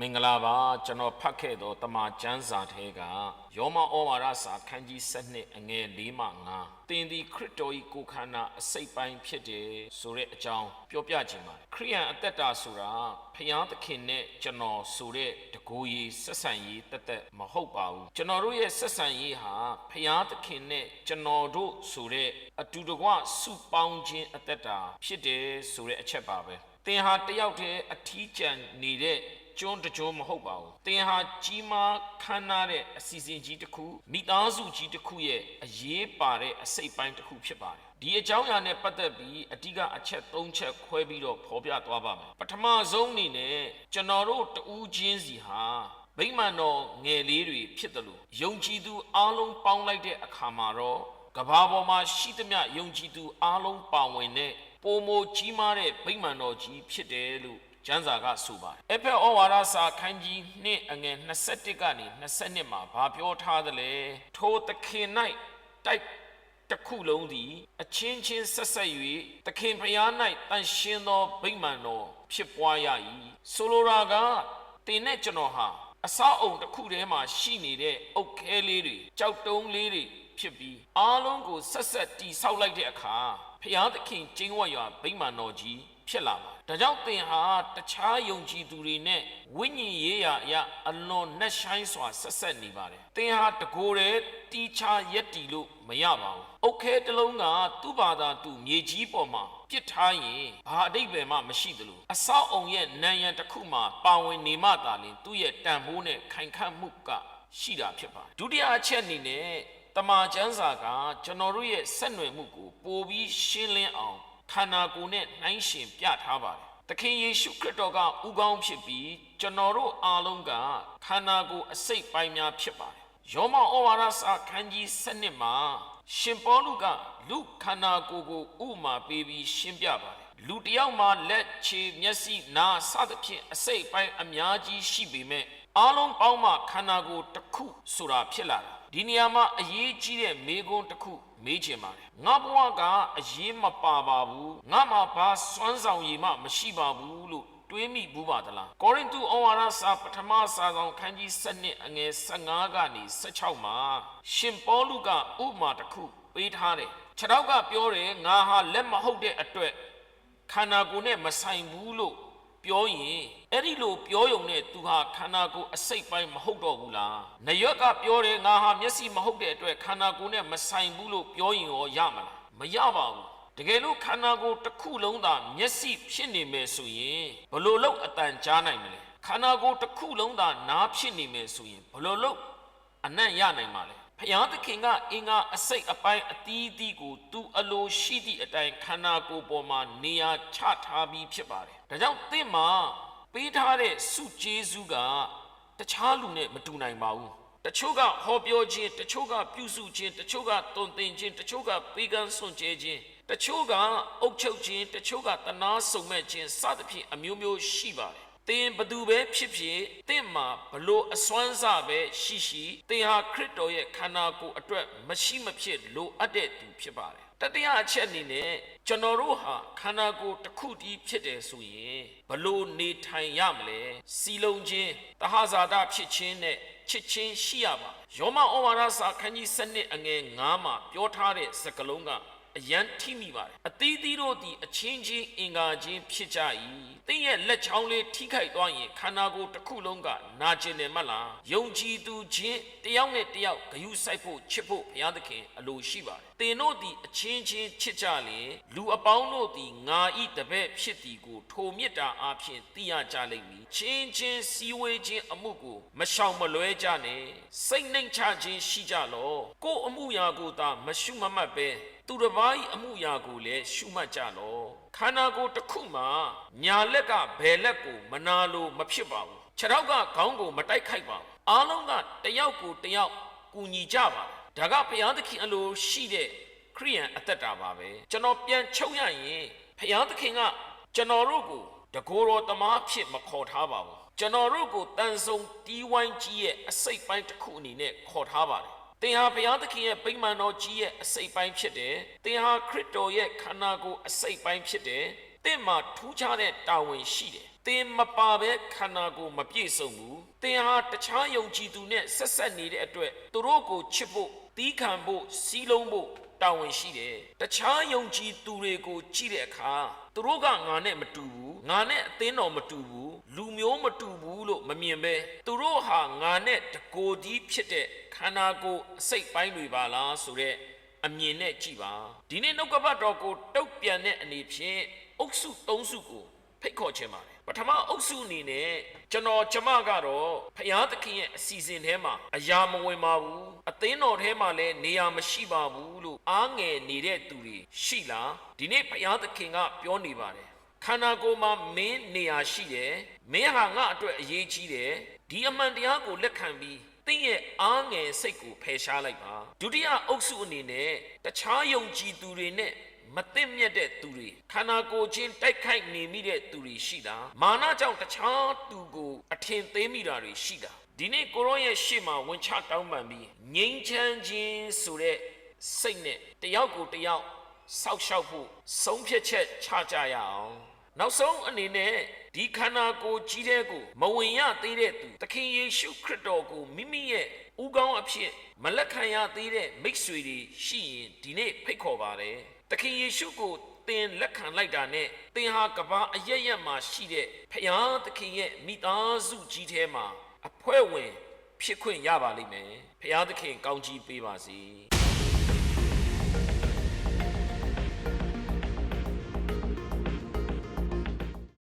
မင်္ဂလာပါကျွန်တော်ဖတ်ခဲ့သောတမန်ကျမ်းစာထဲကယောမဩဝါဒစာခန်းကြီး7အငယ်၄မှ9သင်သည်ခရစ်တော်၏ကိုယ်ခန္ဓာအစိတ်ပိုင်းဖြစ်တယ်ဆိုတဲ့အကြောင်းပြောပြခြင်းပါခရိယန်အသက်တာဆိုတာဖျားသခင်နဲ့ကျွန်တော်ဆိုတဲ့တကူကြီးဆက်ဆံရေးတက်တက်မဟုတ်ပါဘူးကျွန်တော်တို့ရဲ့ဆက်ဆံရေးဟာဖျားသခင်နဲ့ကျွန်တော်တို့ဆိုတဲ့အတူတကွစုပေါင်းခြင်းအသက်တာဖြစ်တယ်ဆိုတဲ့အချက်ပါပဲသင်ဟာတယောက်တည်းအထီးကျန်နေတဲ့ ကျွန်းတကျွန်းမဟုတ်ပါဘူး။တင်ဟာကြီးမားခမ်းနားတဲ့အစီအစဉ်ကြီးတစ်ခုမိသားစုကြီးတစ်ခုရဲ့အရေးပါတဲ့အစိတ်ပိုင်းတစ်ခုဖြစ်ပါတယ်။ဒီအကြောင်းအရာနဲ့ပတ်သက်ပြီးအဓိကအချက်၃ချက်ခွဲပြီးတော့ဖော်ပြသွားပါမယ်။ပထမဆုံးအနေနဲ့ကျွန်တော်တို့တူးချင်းစီဟာဗိမာန်တော်ငယ်လေးတွေဖြစ်တယ်လို့ယုံကြည်သူအားလုံးပေါင်းလိုက်တဲ့အခါမှာတော့ကဘာပေါ်မှာရှိသမျှယုံကြည်သူအားလုံးပါဝင်တဲ့ ပုံမကြီးမားတဲ့ဗိမာန်တော်ကြီးဖြစ်တယ်လို့ကျမ်းစာကဆိုပါတယ်။အဖက်ဩဝါဒစာခန်းကြီး2အငယ်21ကနေ22မှာဘာပြောထားသလဲ။ထိုသခင်၌တိုက်တစ်ခုလုံးသည်အချင်းချင်းဆက်ဆက်၍သခင်ဖျား၌တန်ရှင်းသောဗိမာန်တော်ဖြစ်ပွားရ၏။ဆိုလိုတာကတင်နဲ့ကျွန်တော်ဟာအဆောက်အုံတစ်ခုထဲမှာရှိနေတဲ့အုတ်ခဲလေးတွေကြောက်တုံးလေးတွေ ဖြစ်ပြီးအားလုံးကိုဆက်ဆက်တီဆောက်လိုက်တဲ့အခါဖျားသခင်ကျင်းဝတ်ရွာဗိမာန်တော်ကြီးဖြစ်လာပါဒါကြောင့်သင်ဟာတခြားယုံကြည်သူတွေနဲ့ဝိညာဉ်ရေးရာအရာအလွန်နှက်ဆိုင်စွာဆက်ဆက်နေပါတယ်သင်ဟာတကိုယ်တည်းတီးခြားရက်တီလို့မရပါဘူးအုတ်ခဲတစ်လုံးကသူ့ဘာသာသူမြေကြီးပေါ်မှာပြစ်ထားရင်ဘာအတိတ်ပဲမှမရှိသလိုအဆောက်အုံရဲ့နံရံတစ်ခုမှာပါဝင်နေမှသာလင်သူ့ရဲ့တန်ဖိုးနဲ့ခိုင်ခန့်မှုကရှိတာဖြစ်ပါတယ်ဒုတိယအချက်အနေနဲ့ တမာကျမ်းစာကကျွန်တော်တို့ရဲ့ဆက်နွယ်မှုကိုပိုပြီးရှင်းလင်းအောင်ခန္ဓာကိုယ်နဲ့နှိုင်းယှဉ်ပြထားပါတယ်။သခင်ယေရှုခရစ်တော်ကဥကောင်းဖြစ်ပြီးကျွန်တော်တို့အားလုံးကခန္ဓာကိုယ်အစိတ်ပိုင်းများဖြစ်ပါတယ်။ယောမဩဝါဒစာခန်းကြီး7မှာရှင်ပေါလုကလူခန္ဓာကိုယ်ကိုဥမာပေးပြီးရှင်းပြပါတယ်။လူတစ်ယောက်မှာလက်ခြေမျက်စိနားစသဖြင့်အစိတ်ပိုင်းအများကြီးရှိပေမဲ့အားလုံးပေါင်းမှခန္ဓာကိုယ်တစ်ခုဆိုတာဖြစ်လာတာ။ ဒီနေရာမှာအရေးကြီးတဲ့မေခွန်းတစ်ခုမေးချင်ပါတယ်ငါဘဝကအရေးမပါပါဘူးငါမှာဘာစွမ်းဆောင်ရည်မှမရှိပါဘူးလို့တွေးမိဘူးပါသလားကောရိန္သုဩဝါဒစာပထမစာဆောင်ခန်းကြီး7အငယ်15ကနေ16မှာရှင်ပေါလုကဥမာတစ်ခုပေးထားတယ်ခြေထောက်ကပြောတယ်ငါဟာလက်မဟုတ်တဲ့အတွက်ခန္ဓာကိုယ်နဲ့မဆိုင်ဘူးလို့ ပြောရင်အဲ့ဒီလိုပြောယုံနဲ့သူဟာခန္ဓာကိုယ်အစိတ်ပိုင်းမဟုတ်တော့ဘူးလား။နရွက်ကပြောတယ်ငါဟာမျက်စိမဟုတ်တဲ့အတွက်ခန္ဓာကိုယ်နဲ့မဆိုင်ဘူးလို့ပြောရင်ရောရမလား။မရပါဘူး။တကယ်လို့ခန္ဓာကိုယ်တစ်ခုလုံးသာမျက်စိဖြစ်နေမယ်ဆိုရင်ဘလို့လို့အတန်ကြားနိုင်မလဲ။ခန္ဓာကိုယ်တစ်ခုလုံးသာနားဖြစ်နေမယ်ဆိုရင်ဘလို့လို့အနံ့ရနိုင်မှာလဲ။ ဖျားသခင်ကအင်္ဂါအစိတ်အပိုင်းအသီးသီးကိုသူအလိုရှိသည့်အတိုင်းခန္ဓာကိုယ်ပေါ်မှာနေရာချထားပြီးဖြစ်ပါတယ်။ဒါကြောင့်သင်မှာပေးထားတဲ့စုကျေးဇူးကတခြားလူနဲ့မတူနိုင်ပါဘူး။တချို့ကဟောပြောခြင်းတချို့ကပြုစုခြင်းတချို့ကတုံသင်ခြင်းတချို့ကပေးကမ်းစွန့်ကြဲခြင်းတချို့ကအုပ်ချုပ်ခြင်းတချို့ကတနာစုံမဲ့ခြင်းစသဖြင့်အမျိုးမျိုးရှိပါတယ်။ သင်ဘသူပဲဖြစ်ဖြစ်သင်မှာဘလို့အစွမ်းစားပဲရှိရှိသင်ဟာခရစ်တော်ရဲ့ခန္ဓာကိုယ်အတွက်မရှိမဖြစ်လိုအပ်တဲ့သူဖြစ်ပါတယ်တတိယအချက်အနေနဲ့ကျွန်တော်တို့ဟာခန္ဓာကိုယ်တစ်ခုတည်းဖြစ်တယ်ဆိုရင်ဘလို့နေထိုင်ရမလဲစီလုံးခြင်းတဟဇာတဖြစ်ခြင်းနဲ့ချစ်ချင်းရှိရပါယောမဩဝါဒစာခန်းကြီး7အငယ်9မှာပြောထားတဲ့စကားလုံးက အယံထိမိပါတယ်အသီးသီးတို့သည်အချင်းချင်းအင်္ဂါချင်းဖြစ်ကြ၏သင်ရဲ့လက်ချောင်းလေးထိခိုက်သွားရင်ခန္ဓာကိုယ်တစ်ခုလုံးကနာကျင်တယ်မလားယုံကြည်သူချင်းတယောက်နဲ့တယောက်ဂယုစိုက်ဖို့ချစ်ဖို့ဘုရားသခင်အလိုရှိပါတယ်သင်တို့သည်အချင်းချင်းချစ်ကြလေလူအပေါင်းတို့သည်ငါဤတပည့်ဖြစ်သည်ကိုထိုမေတ္တာအားဖြင့်သိရကြလိမ့်မည်ချင်းချင်းစည်းဝေးခြင်းအမှုကိုမရှောင်မလွဲကြနဲ့စိတ်နှိမ်ချခြင်းရှိကြလောကိုယ်အမှုရာကိုသာမရှုမမှတ်ပဲ သူတစ်ပါး၏အမှုရာကိုလည်းရှုမှတ်ကြလောခန္ဓာကိုယ်တစ်ခုမှာညာလက်ကဘယ်လက်ကိုမနာလို့မဖြစ်ပါဘူးခြေထောက်ကခေါင်းကိုမတိုက်ခိုက်ပါဘူးအားလုံးကတယောက်ကိုတယောက်ကူညီကြပါဒါကဘုရားသခင်အလိုရှိတဲ့ခရိယန်အသက်တာပါပဲကျွန်တော်ပြန်ချုပ်ရရင်ဘုရားသခင်ကကျွန်တော်တို့ကိုတကိုယ်တော်တမားဖြစ်မခေါ်ထားပါဘူးကျွန်တော်တို့ကိုတန်ဆုံတီးဝိုင်းကြီးရဲ့အစိတ်ပိုင်းတစ်ခုအနေနဲ့ခေါ်ထားပါတယ် သင်ဟာဘုရားသခင်ရဲ့ဗိမာန်တော်ကြီးရဲ့အစိတ်ပိုင်းဖြစ်တယ်။သင်ဟာခရစ်တော်ရဲ့ခန္ဓာကိုယ်အစိတ်ပိုင်းဖြစ်တယ်။တင့်မှာထူးခြားတဲ့တာဝန်ရှိတယ်တင်မပါပဲခန္ဓာကိုယ်မပြည့်စုံဘူးတင်ဟာတခြားယုံကြည်သူနဲ့ဆက်ဆက်နေတဲ့အတွက်သူတို့ကိုချစ်ဖို့တီးခံဖို့စီးလုံးဖို့တာဝန်ရှိတယ်တခြားယုံကြည်သူတွေကိုကြည့်တဲ့အခါသူတို့ကငါနဲ့မတူဘူးငါနဲ့အသင်းတော်မတူဘူး လူမျိုးမတူဘူးလို့မမြင်ပဲသူတို့ဟာငါနဲ့တကိုယ်ကြီးဖြစ်တဲ့ခန္ဓာကိုယ်အစိတ်ပိုင်းတွေပါလားဆိုတဲ့အမြင်နဲ့ကြည့်ပါဒီနေ့နှုတ်ကပတ်တော်ကိုတုတ်ပြန်တဲ့အနေဖြင့်အုပ်စု၃စုကိုဖိတ်ခေါ်ခြင်းပါတယ်ပထမအုပ်စုအနေနဲ့ကျွန်တော်ကျမကတော့ဖျားသခင်ရဲ့အစီအစဉ်ထဲမှာအရာမဝင်ပါဘူးအသင်းတော်ထဲမှာလည်းနေရာမရှိပါဘူးလို့အားငယ်နေတဲ့သူတွေရှိလားဒီနေ့ဖျားသခင်ကပြောနေပါတယ် ခန္ဓာကိုယ်မှာမင်းနေရာရှိတယ်မင်းဟာငါအတွက်အရေးကြီးတယ်ဒီအမှန်တရားကိုလက်ခံပြီးသင်ရဲ့အားငယ်စိတ်ကိုဖယ်ရှားလိုက်ပါဒုတိယအုပ်စုအနေနဲ့တခြားယုံကြည်သူတွေနဲ့မသိမြတ်တဲ့သူတွေခန္ဓာကိုယ်ချင်းတိုက်ခိုက်နေမိတဲ့သူတွေရှိတာမာနကြောင့်တခြားသူကိုအထင်သေးမိတာတွေရှိတာဒီနေ့ကိုရောရဲ့ရှေ့မှာဝင်ချတောင်းပန်ပြီးငြိမ်းချမ်းခြင်းဆိုတဲ့စိတ်နဲ့တယောက်ကိုတယောက် စောက်ရှောက်ဖို့ဆုံးဖြတ်ချက်ချကြရအောင်နောက်ဆုံးအနေနဲ့ဒီခန္ဓာကိုယ်ကြီးတဲ့ကိုမဝင်ရသေးတဲ့သူသခင်ယေရှုခရစ်တော်ကိုမိမိရဲ့ဥကောင်းအဖြစ်မလက်ခံရသေးတဲ့မိတ်ဆွေတွေရှိရင်ဒီနေ့ဖိတ်ခေါ်ပါတယ်သခင်ယေရှုကိုသင်လက်ခံလိုက်တာနဲ့သင်ဟာကဘာအရရက်မှာရှိတဲ့ဖယားသခင်ရဲ့မိသားစုကြီးထဲမှာအဖွဲဝင်ဖြစ်ခွင့်ရပါလိမ့်မယ်ဖယားသခင်ကောင်းကြီးပေးပါစေ